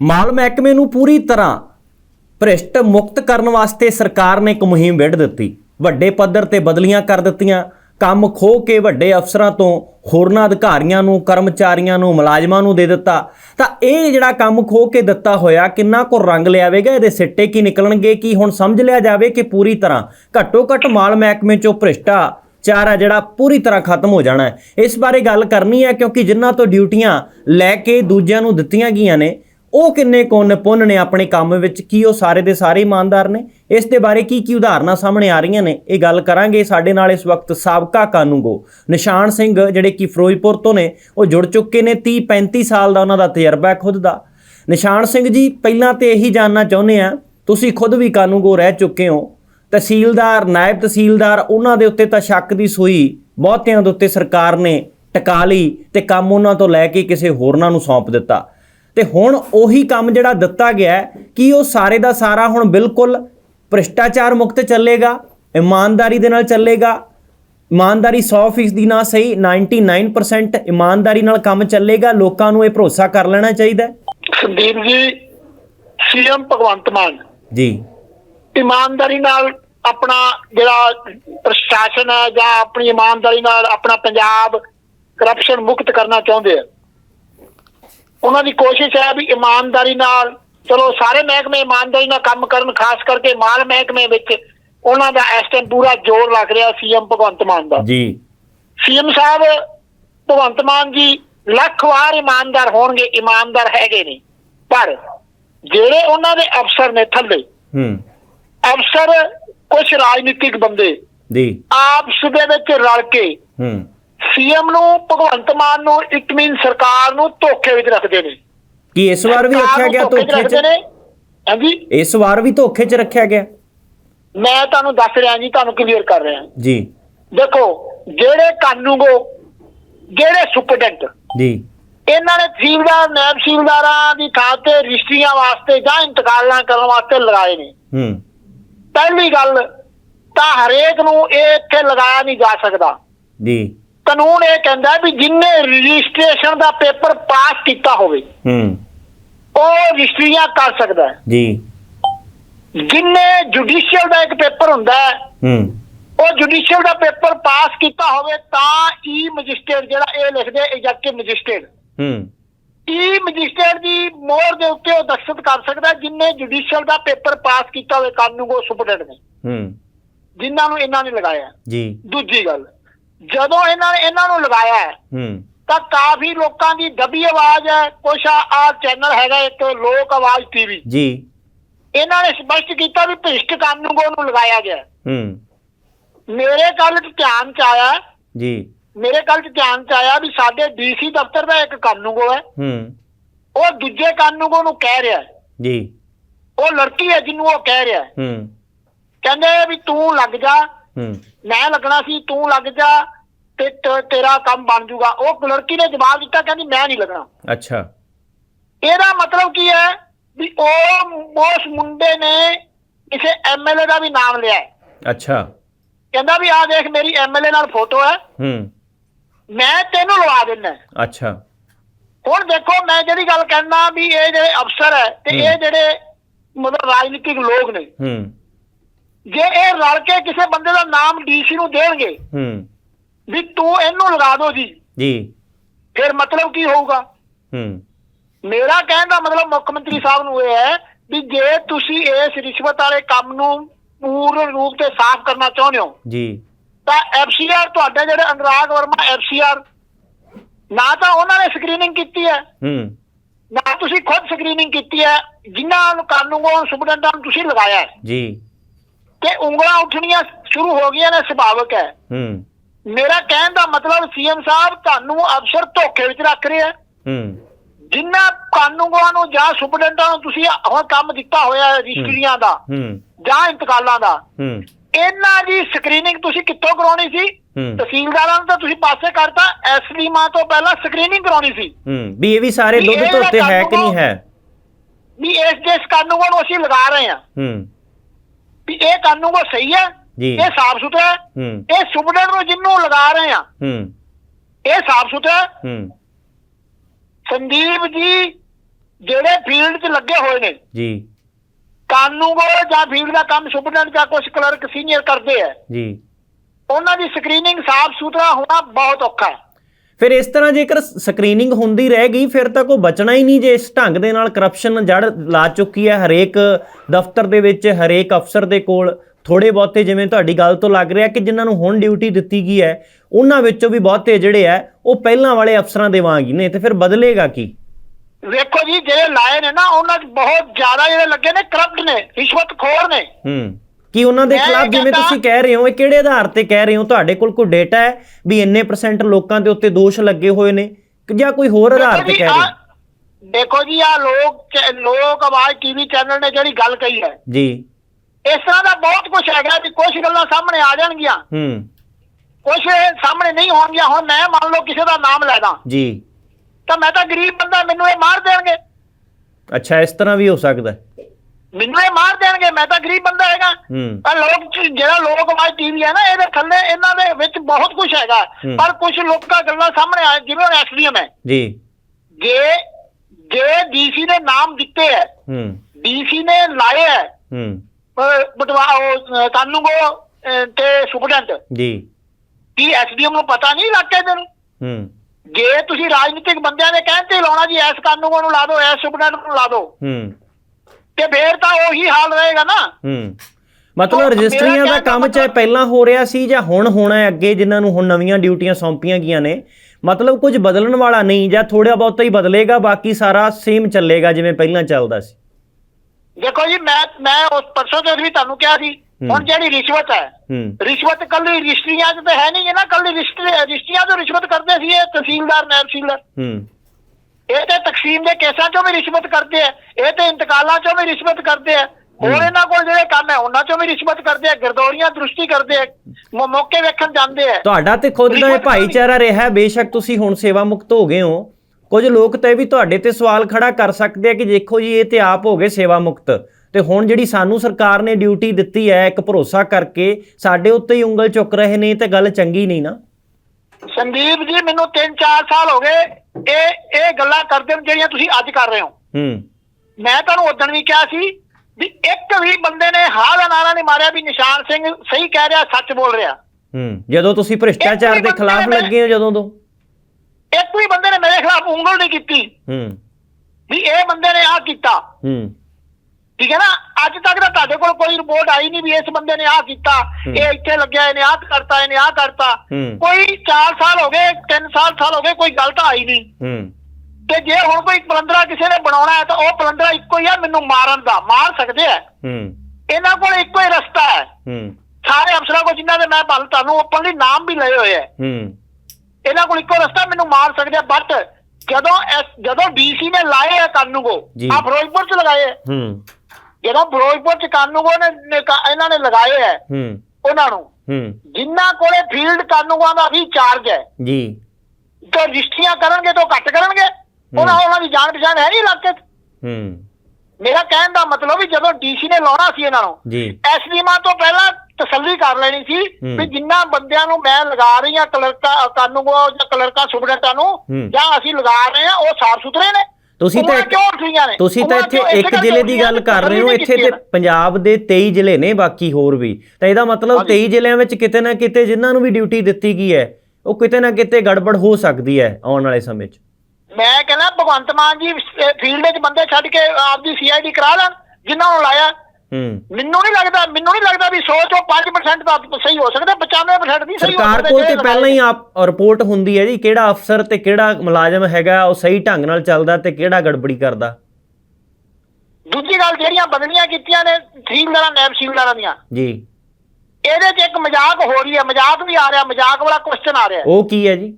ਮਾਲ ਮਹਿਕਮੇ ਨੂੰ ਪੂਰੀ ਤਰ੍ਹਾਂ ਭ੍ਰਿਸ਼ਟ ਮੁਕਤ ਕਰਨ ਵਾਸਤੇ ਸਰਕਾਰ ਨੇ ਇੱਕ ਮੁਹਿੰਮ ਵਿੱਢ ਦਿੱਤੀ। ਵੱਡੇ ਪੱਧਰ ਤੇ ਬਦਲੀਆਂ ਕਰ ਦਿੱਤੀਆਂ। ਕੰਮ ਖੋ ਕੇ ਵੱਡੇ ਅਫਸਰਾਂ ਤੋਂ ਹੋਰਨਾਂ ਅਧਿਕਾਰੀਆਂ ਨੂੰ, ਕਰਮਚਾਰੀਆਂ ਨੂੰ, ਮੁਲਾਜ਼ਮਾਂ ਨੂੰ ਦੇ ਦਿੱਤਾ। ਤਾਂ ਇਹ ਜਿਹੜਾ ਕੰਮ ਖੋ ਕੇ ਦਿੱਤਾ ਹੋਇਆ, ਕਿੰਨਾ ਕੁ ਰੰਗ ਲਿਆਵੇਗਾ? ਇਹਦੇ ਸਿੱਟੇ ਕੀ ਨਿਕਲਣਗੇ? ਕੀ ਹੁਣ ਸਮਝ ਲਿਆ ਜਾਵੇ ਕਿ ਪੂਰੀ ਤਰ੍ਹਾਂ ਘੱਟੋ ਘੱਟ ਮਾਲ ਮਹਿਕਮੇ ਚੋਂ ਭ੍ਰਿਸ਼ਟਾਚਾਰ ਆ ਜਿਹੜਾ ਪੂਰੀ ਤਰ੍ਹਾਂ ਖਤਮ ਹੋ ਜਾਣਾ ਹੈ। ਇਸ ਬਾਰੇ ਗੱਲ ਕਰਨੀ ਹੈ ਕਿਉਂਕਿ ਜਿਨ੍ਹਾਂ ਤੋਂ ਡਿਊਟੀਆਂ ਲੈ ਕੇ ਦੂਜਿਆਂ ਨੂੰ ਦਿੱਤੀਆਂ ਗਈਆਂ ਨੇ ਉਹ ਕਿੰਨੇ ਕੋਨ ਪੁੰਨ ਨੇ ਆਪਣੇ ਕੰਮ ਵਿੱਚ? ਕੀ ਉਹ ਸਾਰੇ ਦੇ ਸਾਰੇ ਇਮਾਨਦਾਰ ਨੇ? ਇਸ ਦੇ ਬਾਰੇ ਕੀ ਕੀ ਉਦਾਹਰਨਾਂ ਸਾਹਮਣੇ ਆ ਰਹੀਆਂ ਨੇ? ਇਹ ਗੱਲ ਕਰਾਂਗੇ ਸਾਡੇ ਨਾਲ ਇਸ ਵਕਤ ਸਾਬਕਾ ਕਾਨੂੰਗੋ ਨਿਸ਼ਾਨ ਸਿੰਘ, ਜਿਹੜੇ ਕਿ ਫਿਰੋਜ਼ਪੁਰ ਤੋਂ ਨੇ, ਉਹ ਜੁੜ ਚੁੱਕੇ ਨੇ 30 35 ਸਾਲ ਦਾ ਉਹਨਾਂ ਦਾ ਤਜਰਬਾ ਹੈ ਖੁਦ ਦਾ। ਨਿਸ਼ਾਨ ਸਿੰਘ ਜੀ, ਪਹਿਲਾਂ ਤੇ ਇਹੀ ਜਾਨਣਾ ਚਾਹੁੰਦੇ ਆ ਤੁਸੀਂ ਖੁਦ ਵੀ ਕਾਨੂੰਗੋ ਰਹਿ ਚੁੱਕੇ ਹੋ। ਤਹਿਸੀਲਦਾਰ, ਨਾਇਬ ਤਹਿਸੀਲਦਾਰ, ਉਹਨਾਂ ਦੇ ਉੱਤੇ ਤਾਂ ਸ਼ੱਕ ਦੀ ਸੂਈ ਬਹੁਤਿਆਂ ਦੇ ਉੱਤੇ ਸਰਕਾਰ ਨੇ ਟਕਾ ਲਈ ਤੇ ਕੰਮ ਉਹਨਾਂ ਤੋਂ ਲੈ ਕੇ ਕਿਸੇ ਹੋਰਨਾਂ ਨੂੰ ਸੌਂਪ ਦਿੱਤਾ। ਤੇ ਹੁਣ ਉਹੀ ਕੰਮ ਜਿਹੜਾ ਦਿੱਤਾ ਗਿਆ ਕੀ ਉਹ ਸਾਰੇ ਦਾ ਸਾਰਾ ਹੁਣ ਬਿਲਕੁਲ ਭ੍ਰਿਸ਼ਟਾਚਾਰ ਮੁਕਤ ਚੱਲੇਗਾ ਇਮਾਨਦਾਰੀ ਦੇ ਨਾਲ ਚੱਲੇਗਾ? ਇਮਾਨਦਾਰੀ 100% ਦੀ ਨਾ ਸਹੀ 99% ਇਮਾਨਦਾਰੀ ਨਾਲ ਕੰਮ ਚੱਲੇਗਾ ਲੋਕਾਂ ਨੂੰ ਇਹ ਭਰੋਸਾ ਕਰ ਲੈਣਾ ਚਾਹੀਦਾ ਹੈ? ਸੰਦੀਪ ਜੀ ਸੀਐਮ ਭਗਵੰਤ ਮਾਨ। ਜੀ। ਇਮਾਨਦਾਰੀ ਨਾਲ ਆਪਣਾ ਜਿਹੜਾ ਪ੍ਰਸ਼ਾਸਨ ਹੈ ਜਾਂ ਆਪਣੀ ਇਮਾਨਦਾਰੀ ਨਾਲ ਆਪਣਾ ਪੰਜਾਬ ਕਰਪਸ਼ਨ ਮੁਕਤ ਕਰਨਾ ਚਾਹੁੰਦੇ ਆ। ਉਹਨਾਂ ਦੀ ਕੋਸ਼ਿਸ਼ ਹੈ ਵੀ ਇਮਾਨਦਾਰੀ ਨਾਲ ਚਲੋ ਸਾਰੇ ਮਹਿਕਮੇ ਇਮਾਨਦਾਰੀ ਨਾਲ ਕੰਮ ਕਰਨ ਖਾਸ ਕਰਕੇ ਮਾਲ ਮਹਿਕਮੇ ਵਿੱਚ ਉਹਨਾਂ ਦਾ ਇਸ ਟਾਈਮ ਪੂਰਾ ਜ਼ੋਰ ਲੱਗ ਰਿਹਾ ਸੀਐਮ ਭਗਵੰਤ ਮਾਨ ਦਾ। ਜੀ। ਸੀਐਮ ਸਾਹਿਬ ਭਗਵੰਤ ਮਾਨ ਜੀ ਲੱਖ ਵਾਰ ਇਮਾਨਦਾਰ ਹੋਣਗੇ ਇਮਾਨਦਾਰ ਹੈਗੇ ਨੇ। ਪਰ ਜਿਹੜੇ ਉਹਨਾਂ ਦੇ ਅਫਸਰ ਨੇ ਥੱਲੇ ਹੂੰ। ਅਫਸਰ ਕੁਝ ਰਾਜਨੀਤਿਕ ਬੰਦੇ ਜੀ। ਆਪਸ ਦੇ ਵਿੱਚ ਰਲ ਕੇ ਹੂੰ। ਸੀਐਮ ਨੂੰ ਭਗਵੰਤ ਮਾਨ ਨੂੰ ਇਟ ਮੀਨ ਸਰਕਾਰ ਨੂੰ ਧੋਖੇ ਵਿੱਚ ਰੱਖਦੇ ਨੇ। ਕੀ ਇਸ ਵਾਰ ਵੀ ਰੱਖਿਆ ਗਿਆ ਧੋਖੇ 'ਚ? ਹਾਂਜੀ। ਇਸ ਵਾਰ ਵੀ ਧੋਖੇ 'ਚ ਰੱਖਿਆ ਗਿਆ? ਮੈਂ ਤੁਹਾਨੂੰ ਦੱਸ ਰਿਹਾ ਜੀ ਤੁਹਾਨੂੰ ਕਲੀਅਰ ਕਰ ਰਿਹਾ। ਜੀ। ਦੇਖੋ ਜਿਹੜੇ ਕਾਨੂੰਗੋ ਜਿਹੜੇ ਸੁਪਰਡੈਂਟ ਜੀ। ਇਹਨਾਂ ਨੇ ਤਹਿਸੀਲਦਾਰ ਨਾਇਬ ਤਹਿਸੀਲਦਾਰਾਂ ਦੀ ਥਾਂ ਤੇ ਰਜਿਸਟਰੀਆਂ ਵਾਸਤੇ ਜਾਂ ਇੰਤਕਾਲਾਂ ਕਰਨ ਵਾਸਤੇ ਲਗਾਏ ਨੇ। ਹੂੰ। ਪਹਿਲੀ ਗੱਲ ਤਾਂ ਹਰੇਕ ਨੂੰ ਇਹ ਇੱਥੇ ਲਗਾਇਆ ਨਹੀਂ ਜਾ ਸਕਦਾ। ਜੀ। ਕਾਨੂੰਨ ਇਹ ਕਹਿੰਦਾ ਵੀ ਜਿੰਨੇ ਰਜਿਸਟ੍ਰੇਸ਼ਨ ਦਾ ਪੇਪਰ ਪਾਸ ਕੀਤਾ ਹੋਵੇ ਹੂੰ। ਉਹ ਰਜਿਸਟਰੀਆਂ ਕਰ ਸਕਦਾ ਹੈ। ਜੀ। ਜਿੰਨੇ ਜੁਡੀਸ਼ੀਅਲ ਦਾ ਇੱਕ ਪੇਪਰ ਹੁੰਦਾ ਹੈ ਹੂੰ। ਉਹ ਜੁਡੀਸ਼ੀਅਲ ਦਾ ਪੇਪਰ ਪਾਸ ਕੀਤਾ ਹੋਵੇ ਤਾਂ ਈ ਮੈਜਿਸਟ੍ਰੇਟ ਜਿਹੜਾ ਇਹ ਲਿਖਦੇ ਐਗਜ਼ੈਕਟਿਵ ਮੈਜਿਸਟ੍ਰੇਟ ਹੂੰ। ਈ ਮੈਜਿਸਟ੍ਰੇਟ ਦੀ ਮੋਹਰ ਦੇ ਉੱਤੇ ਉਹ ਦਸਤਖਤ ਕਰ ਸਕਦਾ ਜਿੰਨੇ ਜੁਡੀਸ਼ੀਅਲ ਦਾ ਪੇਪਰ ਪਾਸ ਕੀਤਾ ਹੋਵੇ ਕਾਨੂੰਗੋ ਸੁਪਰਡੈਂਟ ਨੇ। ਹੂੰ। ਜਿਨ੍ਹਾਂ ਨੂੰ ਇਹਨਾਂ ਨੇ ਲਗਾਇਆ। ਜੀ। ਦੂਜੀ ਗੱਲ ਜਦੋਂ ਇਹਨਾਂ ਨੇ ਇਹਨਾਂ ਨੂੰ ਲਗਾਇਆ ਹੈ, ਹੂੰ। ਤਾਂ ਕਾਫੀ ਲੋਕਾਂ ਦੀ ਦਬੀ ਆਵਾਜ਼ ਹੈ ਕੁਛ ਆ ਚੈਨਲ ਹੈਗਾ ਇੱਕ ਲੋਕ ਆਵਾਜ਼ ਟੀਵੀ। ਜੀ। ਇਹਨਾਂ ਨੇ ਸਪਸ਼ਟ ਕੀਤਾ ਵੀ ਭ੍ਰਿਸ਼ਟ ਕਾਨੂੰਗੋ ਨੂੰ ਲਗਾਇਆ ਗਿਆ ਹੂੰ। ਮੇਰੇ ਕੱਲ ਧਿਆਨ ਚ ਆਇਆ ਜੀ। ਮੇਰੇ ਕੱਲ ਧਿਆਨ ਚ ਆਇਆ ਵੀ ਸਾਡੇ ਡੀਸੀ ਦਫ਼ਤਰ ਦਾ ਇੱਕ ਕਾਨੂੰਗੋ ਹੈ। ਹੂੰ। ਉਹ ਦੂਜੇ ਕਾਨੂੰਗੋ ਨੂੰ ਕਹਿ ਰਿਹਾ ਹੈ। ਜੀ। ਉਹ ਲੜਕੀ ਹੈ ਜਿਹਨੂੰ ਉਹ ਕਹਿ ਰਿਹਾ ਹੈ। ਹੂੰ। ਕਹਿੰਦੇ ਵੀ ਤੂੰ ਲੱਗ ਜਾ ਮੈਂ ਲੱਗਣਾ ਸੀ ਤੂੰ ਲੱਗ ਜਾ ਤੇ ਤ- ਤੇਰਾ ਕੰਮ ਬਣ ਜਾਊਗਾ ਉਹ ਲੜਕੀ ਨੇ ਜਵਾਬ ਦਿੱਤਾ ਕਹਿੰਦੀ ਮੈਂ ਨਹੀਂ ਲੱਗਣਾ। ਅੱਛਾ। ਇਹਦਾ ਮਤਲਬ ਕੀ ਹੈ ਵੀ ਉਹ ਉਸ ਮੁੰਡੇ ਨੇ ਕਿਸੇ ਐਮਐਲਏ ਦਾ ਵੀ ਨਾਮ ਲਿਆ ਹੈ। ਅੱਛਾ। ਕਹਿੰਦਾ ਵੀ ਆਹ ਦੇਖ ਮੇਰੀ ਐਮਐਲਏ ਨਾਲ ਫੋਟੋ ਹੈ। ਹੂੰ। ਮੈਂ ਤੈਨੂੰ ਲਵਾ ਦਿੰਦਾ ਅੱਛਾ। ਹੁਣ ਦੇਖੋ ਮੈਂ ਜਿਹੜੀ ਗੱਲ ਕਹਿਣਾ ਵੀ ਇਹ ਜਿਹੜੇ ਅਫਸਰ ਹੈ ਤੇ। ਇਹ ਜਿਹੜੇ ਮਤਲਬ ਰਾਜਨੀਤਿਕ ਲੋਕ ਨੇ ਹੂੰ। ਜੇ ਇਹ ਰਲ ਕੇ ਕਿਸੇ ਬੰਦੇ ਦਾ ਨਾਮ ਡੀਸੀ ਨੂੰ ਦੇਣਗੇ ਹੂੰ। ਵੀ ਤੂੰ ਇਹਨੂੰ ਲਗਾ ਦਿਓ ਜੀ। ਜੀ। ਫਿਰ ਮਤਲਬ ਕੀ ਹੋਊਗਾ? ਹੂੰ। ਮੇਰਾ ਕਹਿਣ ਦਾ ਮਤਲਬ ਮੁੱਖ ਮੰਤਰੀ ਸਾਹਿਬ ਨੂੰ ਇਹ ਹੈ ਵੀ ਜੇ ਤੁਸੀਂ ਇਸ ਰਿਸ਼ਵਤ ਵਾਲੇ ਕੰਮ ਨੂੰ ਪੂਰਨ ਰੂਪ ਤੇ ਸਾਫ਼ ਕਰਨਾ ਚਾਹੁੰਦੇ ਹੋ ਜੀ। ਤਾਂ ਐਫਸੀਆਰ ਤੁਹਾਡੇ ਜਿਹੜੇ ਅਨੁਰਾਗ ਵਰਮਾ ਐਫਸੀਆਰ ਨਾ ਤਾਂ ਉਹਨਾਂ ਨੇ ਸਕਰੀਨਿੰਗ ਕੀਤੀ ਹੈ। ਹੂੰ। ਨਾ ਤੁਸੀਂ ਖੁਦ ਸਕਰੀਨਿੰਗ ਕੀਤੀ ਹੈ ਜਿਨ੍ਹਾਂ ਨੂੰ ਕਾਨੂੰਗੋ ਸੁਪਰਡੈਂਟਾਂ ਨੂੰ ਤੁਸੀਂ ਲਗਾਇਆ ਹੈ। ਜੀ। ਤੇ ਉਂਗਲਾਂ ਉੱਠਣੀਆਂ ਸ਼ੁਰੂ ਹੋ ਗਈਆਂ ਨੇ ਸੁਭਾਵਕ ਹੈ। ਹੂੰ। ਮੇਰਾ ਕਹਿਣ ਦਾ ਮਤਲਬ ਸੀਐਮ ਸਾਹਿਬ ਤੁਹਾਨੂੰ ਅਫਸਰ ਧੋਖੇ ਵਿੱਚ ਰੱਖ ਰਹੇ ਆ ਹੂੰ। ਜਿਨ੍ਹਾਂ ਕਾਨੂੰਗੋਆਂ ਨੂੰ ਜਾਂ ਸੁਪਰਡੈਂਟਾਂ ਨੂੰ ਤੁਸੀਂ ਹੁਣ ਕੰਮ ਦਿੱਤਾ ਹੋਇਆ ਹੈ ਰਜਿਸਟਰੀਆਂ ਦਾ ਹੂੰ। ਜਾਂ ਇੰਤਕਾਲਾਂ ਦਾ। ਹੂੰ। ਇਹਨਾਂ ਦੀ ਸਕਰੀਨਿੰਗ ਤੁਸੀਂ ਕਿੱਥੋਂ ਕਰਾਉਣੀ ਸੀ? ਤਹਿਸੀਲਦਾਰਾਂ ਨੂੰ ਤਾਂ ਤੁਸੀਂ ਪਾਸੇ ਕਰਤਾ ਐਸਡੀ ਮਾਂ ਤੋਂ ਪਹਿਲਾਂ ਸਕਰੀਨਿੰਗ ਕਰਾਉਣੀ ਸੀ। ਹੂੰ। ਵੀ ਇਹ ਵੀ ਸਾਰੇ ਦੁੱਧ ਧੋਤੇ ਹੈ ਕਿ ਨਹੀਂ ਹੈ? ਵੀ ਇਸ ਜਿਸ ਕਾਨੂੰਗੋ ਨੂੰ ਅਸੀਂ ਲਗਾ ਰਹੇ ਹਾਂ। ਹੂੰ। ਵੀ ਇਹ ਕਾਨੂੰਗੋ ਸਹੀ ਹੈ ਜੀ। ਇਹ ਸਾਫ਼ ਸੁਥਰਾ ਹੈ ਹੂੰ। ਇਹ ਸੁਪਰਡੈਂਟ ਨੂੰ ਜਿੰਨੂੰ ਲਗਾ ਰਹੇ ਹੂੰ ਇਹ ਸਾਫ਼ ਸੁਥਰਾ ਹੈ। ਹੂੰ। ਸੰਦੀਪ ਜੀ ਜਿਹੜੇ ਫੀਲਡ 'ਚ ਲੱਗੇ ਹੋਏ ਨੇ ਜੀ। ਕਾਨੂੰਗੋ ਜਾਂ ਫੀਲਡ ਦਾ ਕੰਮ ਸੁਪਰਡੈਂਟ ਜਾਂ ਕੁਝ ਕਲਰਕ ਸੀਨੀਅਰ ਕਰਦੇ ਆ ਜੀ। ਉਹਨਾਂ ਦੀ ਸਕਰੀਨਿੰਗ ਸਾਫ਼ ਸੁਥਰਾ ਹੋਣਾ ਬਹੁਤ ਔਖਾ ਹੈ। ਫਿਰ ਇਸ ਤਰ੍ਹਾਂ ਜੇਕਰ ਸਕਰੀਨਿੰਗ ਹੁੰਦੀ ਰਹਿ ਗਈ ਫਿਰ ਤਾਂ ਕੋਈ ਬਚਣਾ ਹੀ ਨਹੀਂ ਜੇ ਇਸ ਢੰਗ ਦੇ ਨਾਲ ਕਰਪਸ਼ਨ ਜੜ ਲਾ ਚੁੱਕੀ ਹੈ ਹਰੇਕ ਦਫ਼ਤਰ ਦੇ ਵਿੱਚ ਹਰੇਕ ਅਫਸਰ ਦੇ ਕੋਲ। ਥੋੜੇ ਬਹੁਤੇ ਜਿਵੇਂ ਤੁਹਾਡੀ ਗੱਲ ਤੋਂ ਲੱਗ ਰਿਹਾ ਕਿ ਜਿਨ੍ਹਾਂ ਨੂੰ ਹੁਣ ਡਿਊਟੀ ਦਿੱਤੀ ਗਈ ਹੈ ਉਹਨਾਂ ਵਿੱਚੋਂ ਵੀ ਬਹੁਤੇ ਜਿਹੜੇ ਆ ਉਹ ਪਹਿਲਾਂ ਵਾਲੇ ਅਫਸਰਾਂ ਦੇ ਵਾਂਗ ਹੀ ਨੇ ਤੇ ਫਿਰ ਬਦਲੇਗਾ ਕੀ? ਵੇਖੋ ਜੀ ਜਿਹੜੇ ਲਾਏ ਨੇ ਨਾ ਉਹਨਾਂ 'ਚ ਬਹੁਤ ਜ਼ਿਆਦਾ ਜਿਹੜੇ ਲੱਗੇ ਨੇ ਕਰਪਟ ਨੇ ਰਿਸ਼ਵਤਖੋਰ ਨੇ। ਹੂੰ। ਕੀ ਉਹਨਾਂ ਦੇ ਖਿਲਾਫ ਜਿਵੇਂ ਤੁਸੀਂ ਕਹਿ ਰਹੇ ਹੋ ਇਹ ਕਿਹੜੇ ਆਧਾਰ ਤੇ ਕਹਿ ਰਹੇ ਹੋ? ਤੁਹਾਡੇ ਕੋਲ ਕੋਈ ਡੇਟਾ ਹੈ ਵੀ ਇੰਨੇ ਪਰਸੈਂਟ ਲੋਕਾਂ ਦੇ ਉੱਤੇ ਦੋਸ਼ ਲੱਗੇ ਹੋਏ ਨੇ? ਜਾਂ ਕੋਈ ਹੋਰ ਆਧਾਰ ਤੇ ਕਹਿ ਰਹੇ ਹੋ? ਦੇਖੋ ਜੀ ਆ ਲੋਕ ਲੋਕ ਆਵਾਜ਼ ਟੀਵੀ ਚੈਨਲ ਨੇ ਜਿਹੜੀ ਗੱਲ ਕਹੀ ਹੈ। ਜੀ। ਇਸ ਤਰ੍ਹਾਂ ਦਾ ਬਹੁਤ ਕੁਝ ਹੈਗਾ ਵੀ ਕੁਝ ਗੱਲਾਂ ਸਾਹਮਣੇ ਆ ਜਾਣਗੀਆਂ। ਹੂੰ। ਕੁਝ ਸਾਹਮਣੇ ਨਹੀਂ ਹੋਣਗੀਆਂ। ਹੁਣ ਮੈਂ ਮੰਨ ਲਓ ਕਿਸੇ ਦਾ ਨਾਮ ਲੈ ਦਾਂ। ਜੀ। ਤਾਂ ਮੈਂ ਤਾਂ ਗਰੀਬ ਬੰਦਾ ਮੈਨੂੰ ਇਹ ਮਾਰ ਦੇਣਗੇ। ਅੱਛਾ ਇਸ ਤਰ੍ਹਾਂ ਵੀ ਹੋ ਸਕਦਾ ਹੈ। ਮੈਨੂੰ ਇਹ ਮਾਰ ਦੇਣਗੇ ਮੈਂ ਤਾਂ ਗਰੀਬ ਬੰਦਾ ਹੈਗਾ। ਹੂੰ। ਪਰ ਲੋਕ ਜਿਹੜਾ ਲੋਕ ਆਵਾਜ਼ ਟੀਵੀ ਹੈ ਨਾ ਇਹਦੇ ਥੱਲੇ ਇਹਨਾਂ ਦੇ ਵਿੱਚ ਬਹੁਤ ਕੁਝ ਹੈਗਾ। ਹੂੰ। ਪਰ ਕੁਝ ਲੋਕਾਂ ਗੱਲਾਂ ਸਾਹਮਣੇ ਆ ਜਿਵੇਂ ਹੁਣ ਐਸਡੀਐਮ ਹੈ। ਜੀ। ਜੇ ਜੇ ਡੀਸੀ ਨੇ ਨਾਮ ਦਿੱਤੇ ਹੈ ਹੂੰ। ਡੀਸੀ ਨੇ ਲਾਏ ਹੈ ਹੂੰ। ਅਹ ਬਟਵਾ ਉਹ ਕਾਨੂੰਗੋ ਤੇ ਸੁਪਰਡੈਂਟ। ਜੀ। ਕੀ ਐਸਡੀਐਮ ਨੂੰ ਪਤਾ ਨਹੀਂ ਇਲਾਕੇ ਦੇ ਨੂੰ? ਹੂੰ। ਜੇ ਤੁਸੀਂ ਰਾਜਨੀਤਿਕ ਬੰਦਿਆਂ ਦੇ ਕਹਿਣ ਤੇ ਲਾਉਣਾ ਜੀ ਐਸ ਕਾਨੂੰਗੋ ਨੂੰ ਲਾ ਦਿਓ ਐਸ ਸੁਪਰਡੈਂਟ ਨੂੰ ਲਾ ਦਿਓ। ਹੂੰ। ਤੇ ਫੇਰ ਤਾਂ ਉਹੀ ਹਾਲ ਰਹੇਗਾ ਨਾ। ਹੂੰ। ਮਤਲਬ ਰਜਿਸਟਰੀਆਂ ਦਾ ਕੰਮ ਚਾਹੇ ਪਹਿਲਾਂ ਹੋ ਰਿਹਾ ਸੀ ਜਾਂ ਹੁਣ ਹੋਣਾ ਹੈ ਅੱਗੇ ਜਿਨ੍ਹਾਂ ਨੂੰ ਹੁਣ ਨਵੀਆਂ ਡਿਊਟੀਆਂ ਸੌਂਪੀਆਂ ਗਈਆਂ ਨੇ ਮਤਲਬ ਕੁਝ ਬਦਲਣ ਵਾਲਾ ਨਹੀਂ ਜਾਂ ਥੋੜਾ ਬਹੁਤਾ ਹੀ ਬਦਲੇਗਾ ਬਾਕੀ ਸਾਰਾ ਸੇਮ ਚੱਲੇਗਾ ਜਿਵੇਂ ਪਹਿਲਾਂ ਚੱਲਦਾ ਸੀ। ਦੇਖੋ ਜੀ ਮੈਂ ਮੈਂ ਉਸ ਪਰਸੋਂ ਤੇ ਵੀ ਤੁਹਾਨੂੰ ਕਿਹਾ ਸੀ। ਹੁਣ ਜਿਹੜੀ ਰਿਸ਼ਵਤ ਹੈ ਰਿਸ਼ਵਤ ਕੱਲੀ ਰਜਿਸਟਰੀਆਂ 'ਚ ਤਾਂ ਹੈ ਨਹੀਂ ਹੈ ਨਾ ਕੱਲੀ ਰਜਿਸਟਰੀ ਰਜਿਸਟਰੀਆਂ ਤੋਂ ਰਿਸ਼ਵਤ ਕਰਦੇ ਸੀ ਇਹ ਤਹਿਸੀਲਦਾਰ ਨਾਇਬ ਤਹਿਸੀਲਦਾਰ। ਹੂੰ। ਇਹ ਤੇ ਤਕਸੀਮ ਦੇ ਕੇਸਾਂ 'ਚੋਂ ਵੀ ਰਿਸ਼ਵਤ ਕਰਦੇ ਆ ਇਹ ਤੇ ਇੰਤਕਾਲਾਂ 'ਚੋਂ ਵੀ ਰਿਸ਼ਵਤ ਕਰਦੇ ਆ ਹੋਰ। ਇਹਨਾਂ ਕੋਲ ਜਿਹੜੇ ਕੰਮ ਹੈ ਉਹਨਾਂ 'ਚੋਂ ਵੀ ਰਿਸ਼ਵਤ ਕਰਦੇ ਆ ਗਰਦੌਰੀਆਂ ਦ੍ਰਿਸ਼ਟੀ ਕਰਦੇ ਆ ਮੌਕੇ ਵੇਖਣ ਜਾਂਦੇ ਆ ਤੁਹਾਡਾ ਤੇ ਖੁਦ ਦਾ ਇਹ? ਭਾਈਚਾਰਾ ਰਿਹਾ ਬੇਸ਼ੱਕ ਤੁਸੀਂ ਹੁਣ ਸੇਵਾ ਮੁਕਤ ਹੋ ਗਏ ਹੋ ਕੁਝ ਲੋਕ ਤਾਂ ਇਹ ਵੀ ਤੁਹਾਡੇ ਤੇ ਸਵਾਲ ਖੜਾ ਕਰ ਸਕਦੇ ਆ ਕਿ ਦੇਖੋ ਜੀ ਇਹ ਤੇ ਆਪ ਹੋ ਗਏ ਸੇਵਾ ਮੁਕਤ ਤੇ ਹੁਣ ਜਿਹੜੀ ਸਾਨੂੰ ਸਰਕਾਰ ਨੇ ਡਿਊਟੀ ਦਿੱਤੀ ਹੈ ਇੱਕ ਭਰੋਸਾ ਕਰਕੇ ਸਾਡੇ ਉੱਤੇ ਹੀ ਉਂਗਲ ਚੁੱਕ ਰਹੇ ਨੇ ਤੇ ਗੱਲ ਚੰਗੀ ਨਹੀਂ ਨਾ ਸੰਦੀਪ ਜੀ ਮੈਨੂੰ 3-4 ਸਾਲ ਹੋ ਗਏ। ਇਹ ਇਹ ਗੱਲਾਂ ਕਰਦੇ ਨੂੰ ਜਿਹੜੀਆਂ ਤੁਸੀਂ ਅੱਜ ਕਰ ਰਹੇ ਹੋ। ਹੂੰ। ਮੈਂ ਤੁਹਾਨੂੰ ਉਦੋਂ ਵੀ ਕਿਹਾ ਸੀ ਵੀ ਇੱਕ ਵੀ ਬੰਦੇ ਨੇ ਹਾਂ ਦਾ ਨਾਰਾ ਨਹੀਂ ਮਾਰਿਆ ਵੀ ਨਿਸ਼ਾਨ ਸਿੰਘ ਸਹੀ ਕਹਿ ਰਿਹਾ ਸੱਚ ਬੋਲ ਰਿਹਾ। ਹੂੰ। ਜਦੋਂ ਤੁਸੀਂ ਭ੍ਰਿਸ਼ਟਾਚਾਰ ਦੇ ਖਿਲਾਫ ਲੱਗੇ ਹੋ ਜਦੋਂ ਤੋਂ? ਇੱਕ ਵੀ ਬੰਦੇ ਨੇ ਮੇਰੇ ਖਿਲਾਫ ਉਂਗਲ ਨਹੀਂ ਕੀਤੀ। ਹੂੰ। ਵੀ ਇਹ ਬੰਦੇ ਨੇ ਆਹ ਕੀਤਾ। ਹੂੰ। ਠੀਕ ਹੈ ਨਾ? ਅੱਜ ਤੱਕ ਤਾਂ ਤੁਹਾਡੇ ਕੋਲ ਕੋਈ ਰਿਪੋਰਟ ਆਈ ਨਹੀਂ ਵੀ ਇਸ ਬੰਦੇ ਨੇ ਆਹ ਕੀਤਾ। ਹੂੰ। ਇਹ ਇੱਥੇ ਲੱਗਿਆ ਇਹਨੇ ਆਹ ਕਰਤਾ ਇਹਨੇ ਆਹ ਕਰਤਾ। ਹੂੰ। ਕੋਈ 4 ਸਾਲ ਹੋ ਗਏ 3 ਸਾਲ ਸਾਲ ਹੋ ਗਏ ਕੋਈ ਗੱਲ ਤਾਂ ਆਈ ਨਹੀਂ। ਹੂੰ। ਤੇ ਜੇ ਹੁਣ ਕੋਈ ਪਲੰਦਰਾ ਕਿਸੇ ਨੇ ਬਣਾਉਣਾ ਹੈ ਤਾਂ ਉਹ ਪਲੰਦਰਾ ਇੱਕੋ ਹੀ ਆ ਮੈਨੂੰ ਮਾਰਨ ਦਾ ਮਾਰ ਸਕਦੇ ਆ ਹੂੰ। ਇਹਨਾਂ ਕੋਲ ਇੱਕੋ ਹੀ ਰਸਤਾ ਹੈ। ਹੂੰ। ਸਾਰੇ ਅਫਸਰਾਂ ਕੋਲ ਜਿਨ੍ਹਾਂ ਦੇ ਮੈਂ ਭਲ ਤੁਹਾਨੂੰ ਓਪਨਲੀ ਨਾਮ ਵੀ ਲਏ ਹੋਏ ਆ ਹੂੰ। ਇਹਨਾਂ ਕੋਲ ਇੱਕੋ ਰਸਤਾ ਮੈਨੂੰ ਮਾਰ ਸਕਦੇ ਆ ਬਟ ਜਦੋਂ ਜਦੋਂ ਡੀਸੀ ਨੇ ਲਾਏ ਆ ਕਾਨੂੰਗੋ। ਆ ਫਿਰੋਜ਼ਪੁਰ ਚ ਲਗਾਏ ਹੂੰ। ਜਦੋਂ ਫਿਰੋਜ਼ਪੁਰ ਚ ਕਾਨੂੰਗੋ ਨੇ ਇਹਨਾਂ ਨੇ ਲਗਾਏ ਆ ਹੂੰ। ਉਹਨਾਂ ਨੂੰ ਹੂੰ। ਜਿਨ੍ਹਾਂ ਕੋਲੇ ਫੀਲਡ ਕਾਨੂੰਗੋਆਂ ਦਾ ਵੀ ਚਾਰਜ ਹੈ। ਜੀ। ਤੇ ਰਜਿਸਟਰੀਆਂ ਕਰਨਗੇ ਤਾਂ ਘੱਟ ਕਰਨਗੇ। ਉਹਨਾਂ ਉਹਨਾਂ ਦੀ ਜਾਣ ਪਛਾਣ ਹੈ ਨਹੀਂ ਇਲਾਕੇ 'ਚ। ਹੂੰ। ਮੇਰਾ ਕਹਿਣ ਦਾ ਮਤਲਬ ਵੀ ਜਦੋਂ ਡੀਸੀ ਨੇ ਲਾਉਣਾ ਸੀ ਇਹਨਾਂ ਨੂੰ ਜੀ। ਐਸਡੀਮਾ ਤੋਂ ਪਹਿਲਾਂ ਤਸੱਲੀ ਕਰ ਲੈਣੀ ਸੀ ਹੂੰ। ਵੀ ਜਿੰਨਾ ਬੰਦਿਆਂ ਨੂੰ ਮੈਂ ਲਗਾ ਰਹੀ ਹਾਂ ਕਲਰਕਾ ਕਾਨੂੰਗੋ ਜਾਂ ਕਲਰਕਾ ਸੁਬਡੈਂਟਾਂ ਨੂੰ ਹੂੰ। ਜਾਂ ਅਸੀਂ ਲਗਾ ਰਹੇ ਹਾਂ ਉਹ ਸਾਫ਼ ਸੁਥਰੇ ਨੇ। ਤੁਸੀਂ ਤਾਂ ਕਿਉਂ ਨੇ ਤੁਸੀਂ ਤਾਂ ਇੱਥੇ ਇੱਕ ਜ਼ਿਲ੍ਹੇ ਦੀ ਗੱਲ ਕਰ ਰਹੇ ਹੋ ਇੱਥੇ ਤੇ। ਪੰਜਾਬ ਦੇ 23 ਜ਼ਿਲ੍ਹੇ ਨੇ ਬਾਕੀ ਹੋਰ ਵੀ ਤਾਂ ਇਹਦਾ ਮਤਲਬ ਹਾਂਜੀ। 23 ਜ਼ਿਲ੍ਹਿਆਂ ਵਿੱਚ ਕਿਤੇ ਨਾ ਕਿਤੇ ਜਿਨ੍ਹਾਂ ਨੂੰ ਵੀ ਡਿਊਟੀ ਦਿੱਤੀ ਗਈ ਹੈ ਉਹ ਕਿਤੇ ਨਾ ਕਿਤੇ ਗੜਬੜ ਹੋ ਸਕਦੀ ਹੈ ਆਉਣ ਵਾਲੇ ਸਮੇਂ 'ਚ ਮੈਂ ਕਹਿੰਦਾ ਭਗਵੰਤ ਮਾਨ ਜੀ ਫੀਲਡ 'ਚ ਬੰਦੇ ਛੱਡ ਕੇ ਆਪਦੀ ਸੀਆਈਡੀ ਕਰਾ ਲੈਣ ਜਿਨ੍ਹਾਂ ਨੂੰ ਲਾਇਆ ਮੈਨੂੰ ਨਹੀਂ ਲੱਗਦਾ ਮੈਨੂੰ ਨਹੀਂ ਲੱਗਦਾ ਵੀ 100 ਚੋਂ 5% ਤਾਂ ਸਹੀ ਹੋ ਸਕਦਾ 95% ਨਹੀਂ ਸਹੀ ਹੋ ਸਰਕਾਰ ਕੋਲ ਤੇ ਪਹਿਲਾਂ ਹੀ ਆਪ ਰਿਪੋਰਟ ਹੁੰਦੀ ਹੈ ਜੀ ਕਿਹੜਾ ਅਫਸਰ ਤੇ ਕਿਹੜਾ ਮੁਲਾਜ਼ਮ ਹੈਗਾ ਉਹ ਸਹੀ ਢੰਗ ਨਾਲ ਚੱਲਦਾ ਤੇ ਕਿਹੜਾ ਗੜਬੜੀ ਕਰਦਾ। ਦੂਜੀ ਗੱਲ ਜਿਹੜੀਆਂ ਬਦਲੀਆਂ ਕੀਤੀਆਂ ਨੇ ਤਹਿਸੀਲਦਾਰਾਂ ਨਾਇਬ ਤਹਿਸੀਲਦਾਰਾਂ ਦੀਆਂ। ਜੀ। ਇਹਦੇ 'ਚ ਇੱਕ ਮਜ਼ਾਕ ਹੋ ਰਹੀ ਹੈ ਮਜ਼ਾਕ ਵੀ ਆ ਰਿਹਾ ਮਜ਼ਾਕ ਵਾਲਾ ਕੁਐਸਚਨ ਆ ਰਿਹਾ। ਉਹ ਕੀ ਹੈ ਜੀ?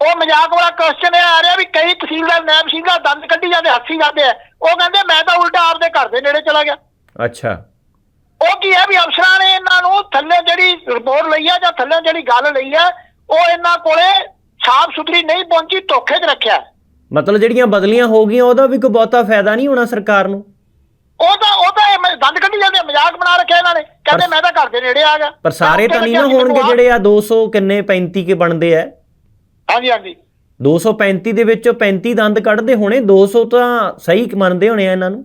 ਉਹ ਮਜ਼ਾਕ ਵਾਲਾ ਕੁਐਸਚਨ ਇਹ ਆ ਰਿਹਾ ਵੀ ਕਈ ਤਹਿਸੀਲਦਾਰ ਨਾਇਬ ਤਹਿਸੀਲਦਾਰ ਦੰਦ ਕੱਢੀ ਜਾਂਦੇ ਹੱਸੀ ਜਾਂਦੇ ਆ। ਉਹ ਕਹਿੰਦੇ ਮੈਂ ਤਾਂ ਉਲਟਾ ਆਪਦੇ ਘਰ ਦੇ ਨੇੜੇ ਚਲਾ ਗਿਆ। ਅੱਛਾ। ਉਹ ਕੀ ਹੈ ਵੀ ਅਫਸਰਾਂ ਨੇ ਇਹਨਾਂ ਨੂੰ ਥੱਲੇ ਜਿਹੜੀ ਰਿਪੋਰਟ ਲਈ ਆ ਜਾਂ ਥੱਲੇ ਜਿਹੜੀ ਗੱਲ ਲਈ ਆ ਉਹ ਇਹਨਾਂ ਕੋਲੇ ਸਾਫ਼ ਸੁਥਰੀ ਨਹੀਂ ਪਹੁੰਚੀ ਧੋਖੇ 'ਚ ਰੱਖਿਆ। ਮਤਲਬ ਜਿਹੜੀਆਂ ਬਦਲੀਆਂ ਹੋ ਗਈਆਂ ਉਹਦਾ ਵੀ ਕੋਈ ਬਹੁਤਾ ਫਾਇਦਾ ਨਹੀਂ ਹੋਣਾ ਸਰਕਾਰ ਨੂੰ? ਉਹ ਤਾਂ ਉਹ ਤਾਂ ਇਹ ਮ- ਦੰਦ ਕੱਢੀ ਜਾਂਦੇ ਆ, ਮਜ਼ਾਕ ਬਣਾ ਰੱਖਿਆ ਇਹਨਾਂ ਨੇ। ਕਹਿੰਦੇ ਮੈਂ ਤਾਂ ਘਰ ਦੇ ਨੇੜੇ ਆ ਗਿਆ। ਪਰ ਸਾਰੇ ਤਾਂ ਨਹੀਂ ਨਾ ਹੋਣਗੇ ਜਿਹੜੇ ਆ 200 ਕਿੰਨੇ 35 ਕੇ ਬਣਦੇ ਆ? ਹਾਂਜੀ ਹਾਂਜੀ। 235 ਦੇ ਵਿੱਚੋਂ 35 ਦੰਦ ਕੱਢਦੇ ਹੋਣੇ 200 ਤਾਂ ਸਹੀ ਮੰਨਦੇ ਹੋਣੇ ਆ ਇਹਨਾਂ ਨੂੰ।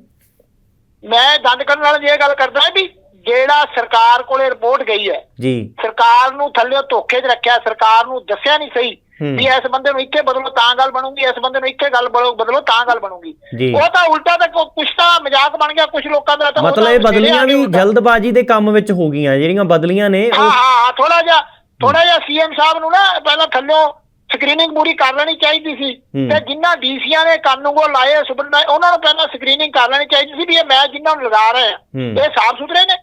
ਮੈਂ ਦੰਦ ਕਰਨ ਨਾਲ ਇਹ ਗੱਲ ਕਰਦਾ ਵੀ ਜਿਹੜਾ ਸਰਕਾਰ ਕੋਲੇ ਰਿਪੋਰਟ ਗਈ ਹੈ ਜੀ ਸਰਕਾਰ ਨੂੰ ਥੱਲੇ ਧੋਖੇ 'ਚ ਰੱਖਿਆ ਸਰਕਾਰ ਨੂੰ ਦੱਸਿਆ ਨਹੀਂ ਸਹੀ। ਵੀ ਇਸ ਬੰਦੇ ਨੂੰ ਇੱਥੇ ਬਦਲੋ ਤਾਂ ਗੱਲ ਬਣੂਗੀ ਇਸ ਬੰਦੇ ਨੂੰ ਇੱਥੇ ਗੱਲ ਬਦਲੋ ਬਦਲੋ ਤਾਂ ਗੱਲ ਬਣੂਗੀ। ਉਹ ਤਾਂ ਉਲਟਾ ਤਾਂ ਕੁਛ ਤਾਂ ਮਜ਼ਾਕ ਬਣ ਗਿਆ ਕੁਝ ਲੋਕਾਂ ਦਾ ਤਾਂ ਮਤਲਬ ਇਹ ਬਦਲੀਆਂ ਵੀ। ਜਲਦਬਾਜ਼ੀ ਦੇ ਕੰਮ ਵਿੱਚ ਹੋ ਗਈਆਂ ਜਿਹੜੀਆਂ ਬਦਲੀਆਂ ਨੇ ਹਾਂ ਹਾਂ ਥੋੜਾ ਜਿਹਾ ਥੋੜਾ ਜਿਹਾ ਸੀਐਮ ਸਾਹਿਬ ਨੂੰ ਨਾ ਪਹਿਲਾਂ ਥੱਲਿਓ ਸਕਰੀਨਿੰਗ ਪੂਰੀ ਕਰ ਲੈਣੀ ਚਾਹੀਦੀ ਸੀ। ਤੇ ਜਿਨ੍ਹਾਂ ਡੀਸੀਆਂ ਨੇ ਕਾਨੂੰਗੋ ਲਾਏ ਸੁਪਰਡਾ ਉਹਨਾਂ ਨੂੰ ਪਹਿਲਾਂ ਸਕਰੀਨਿੰਗ ਕਰ ਲੈਣੀ ਚਾਹੀਦੀ ਸੀ ਵੀ ਇਹ ਮੈਂ ਜਿਨ੍ਹਾਂ ਨੂੰ ਲਗਾ ਰਹੇ ਆ। ਇਹ ਸਾਫ਼ ਸੁਥਰੇ ਨੇ।